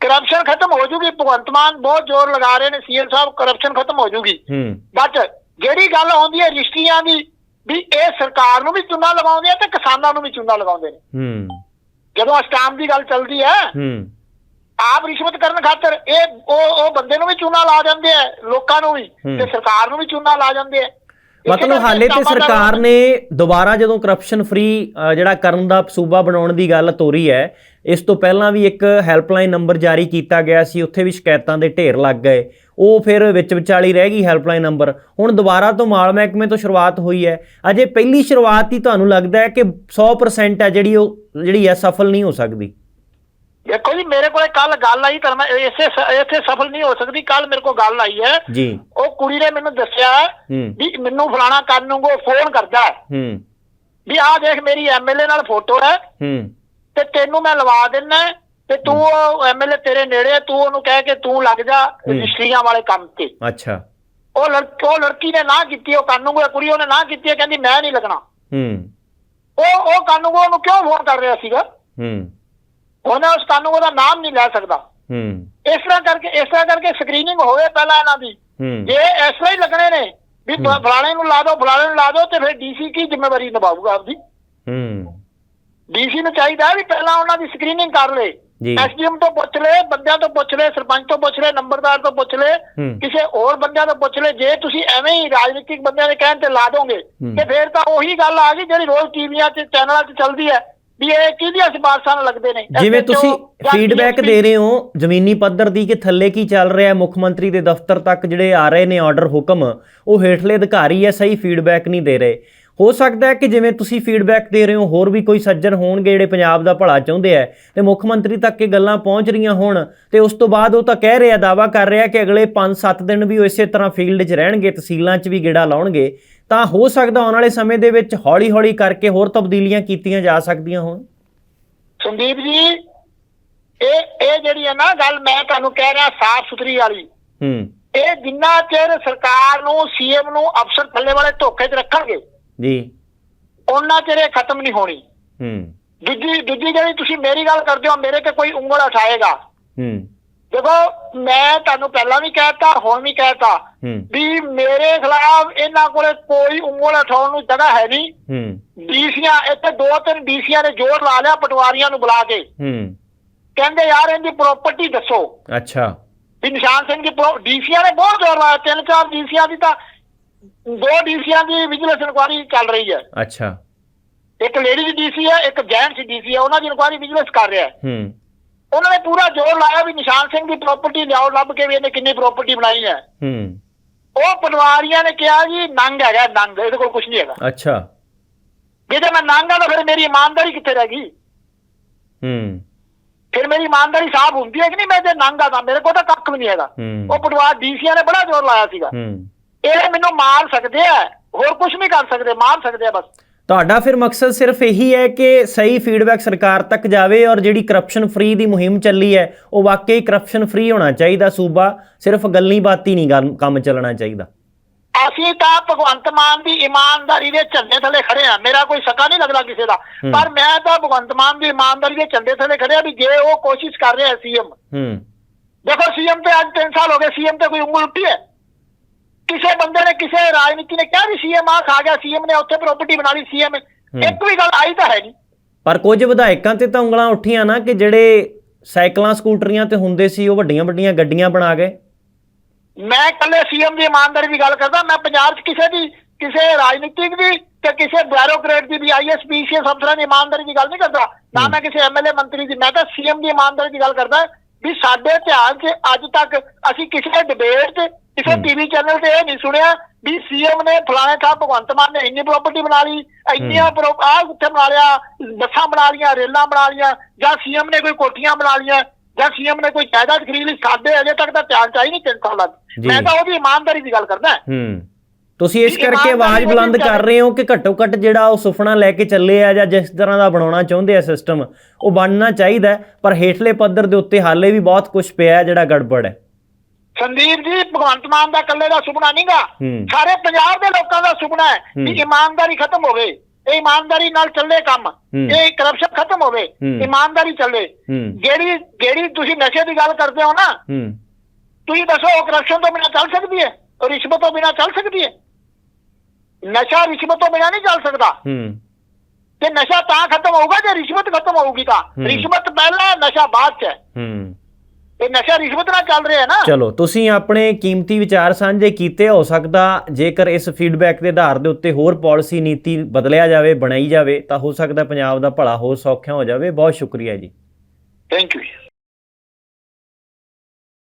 ਕਰਪਸ਼ਨ ਖਤਮ ਹੋ ਜੂਗੀ ਭਗਵੰਤ ਮਾਨ ਬਹੁਤ ਜ਼ੋਰ ਲਗਾ ਰਹੇ ਨੇ ਸੀਐਮ ਸਾਹਿਬ ਕਰਪਸ਼ਨ ਖਤਮ ਹੋ ਜੂਗੀ। ਬਟ ਜਿਹੜੀ ਗੱਲ ਆਉਂਦੀ ਹੈ ਰਿਸ਼ਤੀਆਂ ਦੀ ਵੀ ਇਹ ਸਰਕਾਰ ਨੂੰ ਵੀ ਚੁਣਾ ਲਗਾਉਂਦੇ ਆ ਤੇ ਕਿਸਾਨਾਂ ਨੂੰ ਵੀ ਚੁਣਾ ਲਗਾਉਂਦੇ ਨੇ। ਜਦੋਂ ਸਟਾਂਪ ਦੀ ਗੱਲ ਚੱਲਦੀ ਹੂੰ। ਆਪ ਰਿਸ਼ਵਤ ਕਰਨ ਖਾਤਰ ਇਹ ਉਹ ਉਹ ਬੰਦੇ ਨੂੰ ਵੀ ਚੂਨਾ ਲਾ ਜਾਂਦੇ ਆ ਲੋਕਾਂ ਨੂੰ ਵੀ। ਤੇ ਸਰਕਾਰ ਨੂੰ ਵੀ ਚੂਨਾ ਲਾ ਜਾਂਦੇ ਆ। ਮਤਲਬ ਹਾਲੇ ਤੇ ਸਰਕਾਰ ਨੇ ਦੁਬਾਰਾ ਜਦੋਂ ਕਰਪਸ਼ਨ ਫ੍ਰੀ ਜਿਹੜਾ ਕਰਨ ਦਾ ਸੂਬਾ ਬਣਾਉਣ ਦੀ ਗੱਲ ਤੋਰੀ ਹੈ ਇਸ ਤੋਂ ਪਹਿਲਾਂ ਵੀ ਇੱਕ ਹੈਲਪਲਾਈਨ ਨੰਬਰ ਜਾਰੀ ਕੀਤਾ ਗਿਆ ਸੀ ਉੱਥੇ ਵੀ ਸ਼ਿਕਾਇਤਾਂ ਦੇ ਢੇਰ ਲੱਗ ਗਏ। ਉਹ ਫਿਰ ਵਿੱਚ ਵਿਚਾਲੀ ਰਹਿ ਗਈ ਹੈਲਪਲਾਈਨ ਨੰਬਰ ਹੁਣ ਦੁਬਾਰਾ ਤੋਂ ਮਾਲ ਮਹਿਕਮੇ ਤੋਂ ਸ਼ੁਰੂਆਤ ਹੋਈ ਹੈ। ਅਜੇ ਪਹਿਲੀ ਸ਼ੁਰੂਆਤ ਹੀ ਤੁਹਾਨੂੰ ਲੱਗਦਾ ਹੈ ਕਿ 100% ਹੈ ਜਿਹੜੀ ਉਹ ਜਿਹੜੀ ਹੈ ਸਫਲ ਨਹੀਂ ਹੋ ਸਕਦੀ। ਦੇਖੋ ਜੀ ਮੇਰੇ ਕੋਲੇ ਕੱਲ ਗੱਲ ਆਈ ਤਾਂ ਮੈਂ ਇਸੇ ਇੱਥੇ ਸਫਲ ਨਹੀਂ ਹੋ ਸਕਦੀ ਕੱਲ ਮੇਰੇ ਕੋਲ ਗੱਲ ਆਈ ਹੈ। ਜੀ। ਉਹ ਕੁੜੀ ਨੇ ਮੈਨੂੰ ਦੱਸਿਆ ਵੀ ਮੈਨੂੰ ਫਲਾਣਾ ਕਾਨੂੰਗੋ ਫੋਨ ਕਰਦਾ ਹੈ। ਵੀ ਆਹ ਦੇਖ ਮੇਰੀ ਐਮਐਲਏ ਨਾਲ ਫੋਟੋ ਹੈ। ਹੂੰ। ਤੇ ਤੈਨੂੰ ਮੈਂ ਲਵਾ ਦਿੰਨਾ ਤੇ ਤੂੰ ਉਹ ਐਮਐਲਏ ਤੇਰੇ ਨੇੜੇ ਤੂੰ ਉਹਨੂੰ ਕਹਿ ਕੇ ਤੂੰ ਲੱਗ ਜਾ ਰਜਿਸਟਰੀਆਂ ਵਾਲੇ ਕੰਮ ਤੇ। ਅੱਛਾ। ਉਹ ਲੜਕੀ ਉਹ ਲੜਕੀ ਨੇ ਨਾ ਕੀਤੀ ਉਹ ਕਾਨੂੰਗੋ ਕੁੜੀ ਉਹਨੇ ਨਾ ਕੀਤੀ ਕਹਿੰਦੀ ਮੈਂ ਨਹੀਂ ਲੱਗਣਾ। ਹੂੰ। ਉਹ ਉਹ ਕਾਨੂੰਗੋ ਉਹਨੂੰ ਕਿਉਂ ਫੋਨ ਕਰ ਰਿਹਾ ਸੀਗਾ? ਹੂੰ। ਉਹਨੇ ਉਸ ਕਾਨੂੰਗੋ ਦਾ ਨਾਮ ਨਹੀਂ ਲੈ ਸਕਦਾ। ਹੂੰ। ਇਸ ਤਰ੍ਹਾਂ ਕਰਕੇ ਇਸ ਤਰ੍ਹਾਂ ਕਰਕੇ ਸਕਰੀਨਿੰਗ ਹੋਵੇ ਪਹਿਲਾਂ ਇਹਨਾਂ ਦੀ। ਜੇ ਇਸ ਤਰ੍ਹਾਂ ਹੀ ਲੱਗਣੇ ਨੇ ਵੀ ਫਲਾਣੇ ਨੂੰ ਲਾ ਦਿਓ ਫਲਾਣੇ ਨੂੰ ਲਾ ਦਿਓ ਤੇ ਫਿਰ ਡੀਸੀ ਕੀ ਜ਼ਿੰਮੇਵਾਰੀ ਨਿਭਾਊਗਾ ਆਪਦੀ? ਹੂੰ। ਡੀਸੀ ਨੂੰ ਚਾਹੀਦਾ ਵੀ ਪਹਿਲਾਂ ਉਹਨਾਂ ਦੀ ਸਕਰੀਨਿੰਗ ਕਰ ਲੇ। ਐਸਡੀਐਮ ਤੋਂ ਪੁੱਛ ਲੈ ਬੰਦਿਆਂ ਤੋਂ ਪੁੱਛ ਲੈ ਸਰਪੰਚ ਤੋਂ ਪੁੱਛ ਲੈ ਨੰਬਰਦਾਰ ਤੋਂ ਪੁੱਛ ਲੈ। ਕਿਸੇ ਹੋਰ ਬੰਦਿਆਂ ਤੋਂ ਪੁੱਛ ਲੈ। ਜੇ ਤੁਸੀਂ ਐਵੇਂ ਹੀ ਰਾਜਨੀਤਿਕ ਬੰਦਿਆਂ ਦੇ ਕਹਿਣ ਤੇ ਲਾ ਦੋਗੇ। ਤੇ ਫਿਰ ਤਾਂ ਉਹੀ ਗੱਲ ਆ ਗਈ ਜਿਹੜੀ ਰੋਜ਼ ਟੀਵੀਆਂ ਤੇ ਚੈਨਲਾਂ ਤੇ ਚੱਲਦੀ ਹੈ। ਵੀ ਇਹ ਕਿਹਦੀਆਂ ਸਿਫਾਰਸ਼ਾਂ ਨਾਲ ਲੱਗਦੇ ਨੇ? ਜਿਵੇਂ ਤੁਸੀਂ ਫੀਡਬੈਕ ਦੇ ਰਹੇ ਹੋ ਜ਼ਮੀਨੀ ਪੱਧਰ ਦੀ ਕਿ ਥੱਲੇ ਕੀ ਚੱਲ ਰਿਹਾ ਹੈ ਮੁੱਖ ਮੰਤਰੀ ਦੇ ਦਫ਼ਤਰ ਤੱਕ ਜਿਹੜੇ ਆ ਰਹੇ ਨੇ ਆਰਡਰ ਹੁਕਮ ਉਹ ਹੇਠਲੇ ਅਧਿਕਾਰੀ ਹੈ ਸਹੀ ਫੀਡਬੈਕ ਨਹੀਂ ਦੇ ਰਹੇ। ਹੋ ਸਕਦਾ ਹੈ ਕਿ ਜਿਵੇਂ ਤੁਸੀਂ ਫੀਡਬੈਕ ਦੇ ਰਹੇ ਹੋ ਹੋਰ ਵੀ ਕੋਈ ਸੱਜਣ ਹੋਣਗੇ ਜਿਹੜੇ ਪੰਜਾਬ ਦਾ ਭਲਾ ਚਾਹੁੰਦੇ ਆ ਤੇ ਮੁੱਖ ਮੰਤਰੀ ਤੱਕ ਇਹ ਗੱਲਾਂ ਪਹੁੰਚ ਰਹੀਆਂ ਹੋਣ ਤੇ ਉਸ ਤੋਂ ਬਾਅਦ ਉਹ ਤਾਂ ਕਹਿ ਰਿਹਾ ਦਾਵਾ ਕਰ ਰਿਹਾ ਕਿ ਅਗਲੇ 5-7 ਦਿਨ ਵੀ ਉਹ ਇਸੇ ਤਰ੍ਹਾਂ ਫੀਲਡ 'ਚ ਰਹਿਣਗੇ ਤਹਿਸੀਲਾਂ 'ਚ ਵੀ ਗੇੜਾ ਲਾਉਣਗੇ। ਤਾਂ ਹੋ ਸਕਦਾ ਆਉਣ ਵਾਲੇ ਸਮੇਂ ਦੇ ਵਿੱਚ ਹੌਲੀ-ਹੌਲੀ ਕਰਕੇ ਹੋਰ ਤਬਦੀਲੀਆਂ ਕੀਤੀਆਂ ਜਾ ਸਕਦੀਆਂ ਹੋਣ। ਸੰਦੀਪ ਜੀ ਇਹ ਇਹ ਜਿਹੜੀ ਹੈ ਨਾ ਗੱਲ ਮੈਂ ਤੁਹਾਨੂੰ ਕਹਿ ਰਿਹਾ ਸਾਫ਼ ਸੁਥਰੀ ਵਾਲੀ। ਹੂੰ। ਇਹ ਜਿੰਨਾ ਚਿਰ ਸਰਕਾਰ ਨੂੰ ਸੀਐਮ ਨੂੰ ਅਫਸਰ ਥੱਲੇ ਵਾਲੇ ਧੋਖੇ 'ਚ ਰੱਖਣਗੇ ਜੀ। ਉਹਨਾਂ ਚਿਰ ਇਹ ਖਤਮ ਨਹੀਂ ਹੋਣੀ। ਹੂੰ। ਦੂਜੀ ਦੂਜੀ ਜਿਹੜੀ ਤੁਸੀਂ ਮੇਰੀ ਗੱਲ ਕਰਦੇ ਹੋ ਮੇਰੇ ਤੇ ਕੋਈ ਉਂਗਲ ਉਠਾਏਗਾ। ਹੂੰ। ਦੇਖੋ ਮੈਂ ਤੁਹਾਨੂੰ ਪਹਿਲਾਂ ਵੀ ਕਹਿਤਾ ਹੁਣ ਵੀ ਕਹਿਤਾ ਵੀ ਮੇਰੇ ਖਿਲਾਫ ਇਹਨਾਂ ਕੋਲੇ ਕੋਈ ਉਂਗਲ ਉਠਾਉਣ ਨੂੰ ਜਗ੍ਹਾ ਹੈ ਨਹੀਂ। ਡੀਸੀਆਂ ਇੱਥੇ ਦੋ ਤਿੰਨ ਡੀਸੀਆਂ ਨੇ ਜ਼ੋਰ ਲਾ ਲਿਆ ਪਟਵਾਰੀਆਂ ਨੂੰ ਬੁਲਾ ਕੇ। ਕਹਿੰਦੇ ਯਾਰ ਇਹਦੀ ਪ੍ਰਾਪਰਟੀ ਦੱਸੋ। ਅੱਛਾ। ਵੀ ਨਿਸ਼ਾਨ ਸਿੰਘ ਦੀ ਡੀਸੀਆਂ ਨੇ ਬਹੁਤ ਜ਼ੋਰ ਲਾਇਆ ਤਿੰਨ ਚਾਰ ਡੀਸੀਆਂ ਦੀ ਤਾਂ ਦੋ ਡੀਸੀਆਂ ਦੀ ਵਿਜੀਲੈਂਸ ਇਨਕੁਆਰੀ ਚੱਲ ਰਹੀ ਹੈ। ਅੱਛਾ। ਇੱਕ ਲੇਡੀ ਡੀਸੀ ਹੈ ਇੱਕ ਜੈਂਟਸ ਡੀਸੀ ਹੈ ਉਹਨਾਂ ਦੀ ਇਨਕੁਆਰੀ ਵਿਜੀਲੈਂਸ ਕਰ ਰਿਹਾ ਹੈ। ਹੂੰ। ਉਹਨਾਂ ਨੇ ਪੂਰਾ ਜ਼ੋਰ ਲਾਇਆ ਵੀ ਨਿਸ਼ਾਨ ਸਿੰਘ ਦੀ ਪ੍ਰਾਪਰਟੀ ਲਿਆਓ ਲੱਭ ਕੇ ਵੀ ਇਹਨੇ ਕਿੰਨੀ ਪ੍ਰਾਪਰਟੀ ਬਣਾਈ ਹੈ। ਹੂੰ। ਉਹ ਪਟਵਾਰੀਆਂ ਨੇ ਕਿਹਾ ਜੀ ਨੰਗ ਹੈਗਾ ਨੰਗ ਇਹਦੇ ਕੋਲ ਕੁਝ ਨਹੀਂ ਹੈਗਾ। ਅੱਛਾ। ਜੇ ਤੇ ਮੈਂ ਨੰਗ ਆ ਤਾਂ ਫਿਰ ਮੇਰੀ ਇਮਾਨਦਾਰੀ ਕਿੱਥੇ ਰਹਿ ਗਈ? ਹੂੰ। ਫਿਰ ਮੇਰੀ ਇਮਾਨਦਾਰੀ ਸਾਫ਼ ਹੁੰਦੀ ਹੈ ਕਿ ਨਹੀਂ? ਮੈਂ ਜੇ ਨੰਗ ਤਾਂ ਮੇਰੇ ਕੋਲ ਤਾਂ ਕੱਖ ਵੀ ਨਹੀਂ ਹੈਗਾ। ਉਹ ਪਟਵਾਰ ਡੀਸੀਆਂ ਨੇ ਬੜਾ ਜ਼ੋਰ ਲਾਇਆ ਸੀਗਾ। ਹੂੰ। ਇਹ ਮੈਨੂੰ ਮਾਰ ਸਕਦੇ ਆ ਹੋਰ ਕੁਝ ਨਹੀਂ ਕਰ ਸਕਦੇ ਮਾਰ ਸਕਦੇ ਆ ਬਸ। ਤੁਹਾਡਾ ਫਿਰ ਮਕਸਦ ਸਿਰਫ ਇਹੀ ਹੈ ਕਿ ਸਹੀ ਫੀਡਬੈਕ ਸਰਕਾਰ ਤੱਕ ਜਾਵੇ ਔਰ ਜਿਹੜੀ ਕਰਪਸ਼ਨ ਫ੍ਰੀ ਦੀ ਮੁਹਿੰਮ ਚੱਲੀ ਹੈ ਉਹ ਵਾਕਈ ਕਰਪਸ਼ਨ ਫ੍ਰੀ ਹੋਣਾ ਚਾਹੀਦਾ ਸੂਬਾ ਸਿਰਫ ਗੱਲਾਂ ਬਾਤੀ ਨਹੀਂ ਕੰਮ ਚੱਲਣਾ ਚਾਹੀਦਾ। ਅਸੀਂ ਤਾਂ ਭਗਵੰਤ ਮਾਨ ਦੀ ਇਮਾਨਦਾਰੀ ਦੇ ਝੰਡੇ ਥੱਲੇ ਖੜੇ ਆ ਮੇਰਾ ਕੋਈ ਸਕਾ ਨਹੀਂ ਲੱਗਦਾ ਕਿਸੇ ਦਾ। ਪਰ ਮੈਂ ਤਾਂ ਭਗਵੰਤ ਮਾਨ ਦੀ ਇਮਾਨਦਾਰੀ ਦੇ ਝੰਡੇ ਥੱਲੇ ਖੜੇ ਆ ਵੀ ਜੇ ਉਹ ਕੋਸ਼ਿਸ਼ ਕਰ ਰਿਹਾ ਸੀਐਮ ਹੂੰ। ਦੇਖੋ ਸੀਐਮ ਤੇ ਅੱਜ 3 ਸਾਲ ਹੋ ਗਏ ਸੀਐਮ ਤੇ ਕੋਈ ਉਂਗਲ ਉੱਠੀ ਹੈ। ਕਿਸੇ ਬੰਦੇ ਨੇ ਕਿਸੇ ਰਾਜਨੀਤੀ ਨੇ ਕਿਹਾ ਵੀ ਸੀਐਮ ਆ ਖਾ ਗਿਆ ਸੀਐਮ ਨੇ ਉੱਥੇ ਪ੍ਰਾਪਰਟੀ ਬਣਾ ਲਈ ਸੀਐਮ ਇੱਕ ਵੀ ਗੱਲ ਆਈ ਤਾਂ ਹੈ ਨਹੀਂ। ਪਰ ਕੁਝ ਵਿਧਾਇਕਾਂ ਤੇ ਤਾਂ ਉਂਗਲਾਂ ਉੱਠੀਆਂ ਨਾ ਕਿ ਜਿਹੜੇ ਸਾਈਕਲਾਂ ਸਕੂਟਰੀਆਂ ਤੇ ਹੁੰਦੇ ਸੀ ਉਹ ਵੱਡੀਆਂ ਵੱਡੀਆਂ ਗੱਡੀਆਂ ਬਣਾ ਗਏ। ਮੈਂ ਕੱਲੇ ਸੀਐਮ ਦੀ ਇਮਾਨਦਾਰੀ ਦੀ ਗੱਲ ਕਰਦਾ ਮੈਂ ਪੰਜਾਬ 'ਚ ਕਿਸੇ ਦੀ ਕਿਸੇ ਰਾਜਨੀਤਿਕ ਦੀ ਤੇ ਕਿਸੇ ਬਿਊਰੋਕਰੇਟ ਦੀ ਵੀ ਆਈਐਸ ਪੀਸੀਐਸ ਅਫਸਰਾਂ ਦੀ ਇਮਾਨਦਾਰੀ ਦੀ ਗੱਲ ਨਹੀਂ ਕਰਦਾ। ਨਾ ਮੈਂ ਕਿਸੇ ਐਮਐਲਏ ਮੰਤਰੀ ਦੀ ਮੈਂ ਤਾਂ ਸੀਐਮ ਦੀ ਇਮਾਨਦਾਰੀ ਦੀ ਗੱਲ ਕਰਦਾ ਵੀ ਸਾਡੇ ਧਿਆਨ 'ਚ ਅੱਜ ਤੱਕ ਅਸੀਂ ਕਿਸੇ ਡਿਬੇਟ 'ਚ ਕਿਸੇ। ਟੀਵੀ ਚੈਨਲ ਤੇ ਇਹ ਨਹੀਂ ਸੁਣਿਆ ਵੀ ਸੀਐਮ ਨੇ ਫਲਾਣੇ ਥਾਂ ਭਗਵੰਤ ਮਾਨ ਨੇ ਇੰਨੀ ਪ੍ਰਾਪਰਟੀ ਬਣਾ ਲਈ ਇੰਨੀਆਂ ਆ ਉੱਥੇ ਬਣਾ ਲਿਆ ਬੱਸਾਂ ਬਣਾ ਲੀਆਂ ਰੇਲਾਂ ਬਣਾ ਲੀਆਂ ਜਾਂ ਸੀਐਮ ਨੇ ਕੋਈ ਕੋਠੀਆਂ ਬਣਾ ਲੀਆਂ ਜਾਂ ਸੀਐਮ ਨੇ ਕੋਈ ਜਾਇਦਾਦ ਖਰੀਦ ਲਈ ਸਾਡੇ ਅਜੇ ਤੱਕ ਤਾਂ ਧਿਆਨ ਚ ਆਈ ਨਹੀਂ ਤਿੰਨ ਸਾਲਾਂ। ਮੈਂ ਤਾਂ ਉਹਦੀ ਇਮਾਨਦਾਰੀ ਦੀ ਗੱਲ ਕਰਦਾ। ਹੂੰ। ਤੁਸੀਂ ਇਸ ਕਰਕੇ ਆਵਾਜ਼ ਬੁਲੰਦ ਕਰ ਰਹੇ ਹੋ ਕਿ ਘੱਟੋ ਘੱਟ ਜਿਹੜਾ ਉਹ ਸੁਪਨਾ ਲੈ ਕੇ ਚੱਲੇ ਆ ਜਾਂ ਜਿਸ ਤਰ੍ਹਾਂ ਦਾ ਬਣਾਉਣਾ ਚਾਹੁੰਦੇ ਆ ਸਿਸਟਮ ਉਹ ਬਣਨਾ ਚਾਹੀਦਾ ਪਰ ਹੇਠਲੇ ਪੱਧਰ ਦੇ ਉੱਤੇ ਹਾਲੇ ਵੀ ਬਹੁਤ ਕੁਝ ਪਿਆ ਜਿਹੜਾ ਗੜਬੜ ਹੈ। ਸੰਦੀਪ ਜੀ ਭਗਵੰਤ ਮਾਨ ਦਾ ਇਕੱਲੇ ਦਾ ਸੁਪਨਾ ਨਹੀਂਗਾ ਹੂੰ। ਸਾਰੇ ਪੰਜਾਬ ਦੇ ਲੋਕਾਂ ਦਾ ਸੁਪਨਾ ਹੈ ਕਿ। ਇਮਾਨਦਾਰੀ ਖਤਮ ਹੋਵੇ ਇਹ ਇਮਾਨਦਾਰੀ ਨਾਲ ਚੱਲੇ ਕੰਮ ਹੂੰ। ਇਹ ਕਰਪਸ਼ਨ ਖਤਮ ਹੋਵੇ ਹੂੰ। ਇਮਾਨਦਾਰੀ ਚੱਲੇ ਹੂੰ ਜਿਹੜੀ ਜਿਹੜੀ ਤੁਸੀਂ ਨਸ਼ੇ ਦੀ ਗੱਲ ਕਰਦੇ ਹੋ ਨਾ ਹੂੰ ਤੁਸੀਂ ਦੱਸੋ ਉਹ ਕਰਪਸ਼ਨ ਤੋਂ ਬਿਨਾਂ ਚੱਲ ਸਕਦੀ ਹੈ ਉਹ ਰਿਸ਼ਵਤ ਤੋਂ ਬਿਨਾਂ ਚੱਲ ਸਕਦੀ ਹੈ ਨਸ਼ਾ ਰਿਸ਼ਵਤ ਤੋਂ ਬਿਨਾਂ ਨਹੀਂ ਚੱਲ ਸਕਦਾ ਹੂੰ ਤੇ ਨਸ਼ਾ ਤਾਂ ਖਤਮ ਹੋਊਗਾ ਜੇ ਰਿਸ਼ਵਤ ਖਤਮ ਹੋਊਗੀ ਤਾਂ ਹੂੰ। ਰਿਸ਼ਵਤ ਪਹਿਲਾਂ ਨਸ਼ਾ ਬਾਅਦ ਚ ਹੈ ਹੂੰ ਤੇ ਨਸ਼ਾ ਰਿਸ਼ਵਤ ਨਾਲ ਚੱਲ ਰਿਹਾ ਹੈ ਨਾ। ਚਲੋ ਤੁਸੀਂ ਆਪਣੇ ਕੀਮਤੀ ਵਿਚਾਰ ਸਾਂਝੇ ਕੀਤੇ ਹੋ ਸਕਦਾ ਜੇਕਰ ਇਸ ਫੀਡਬੈਕ ਦੇ ਆਧਾਰ ਦੇ ਉੱਤੇ ਹੋਰ ਪਾਲਿਸੀ ਨੀਤੀ ਬਦਲਿਆ ਜਾਵੇ ਬਣਾਈ ਜਾਵੇ ਤਾਂ ਹੋ ਸਕਦਾ ਪੰਜਾਬ ਦਾ ਭਲਾ ਹੋਰ ਸੌਖਿਆ ਹੋ ਜਾਵੇ। ਬਹੁਤ ਸ਼ੁਕਰੀਆ ਜੀ। Thank you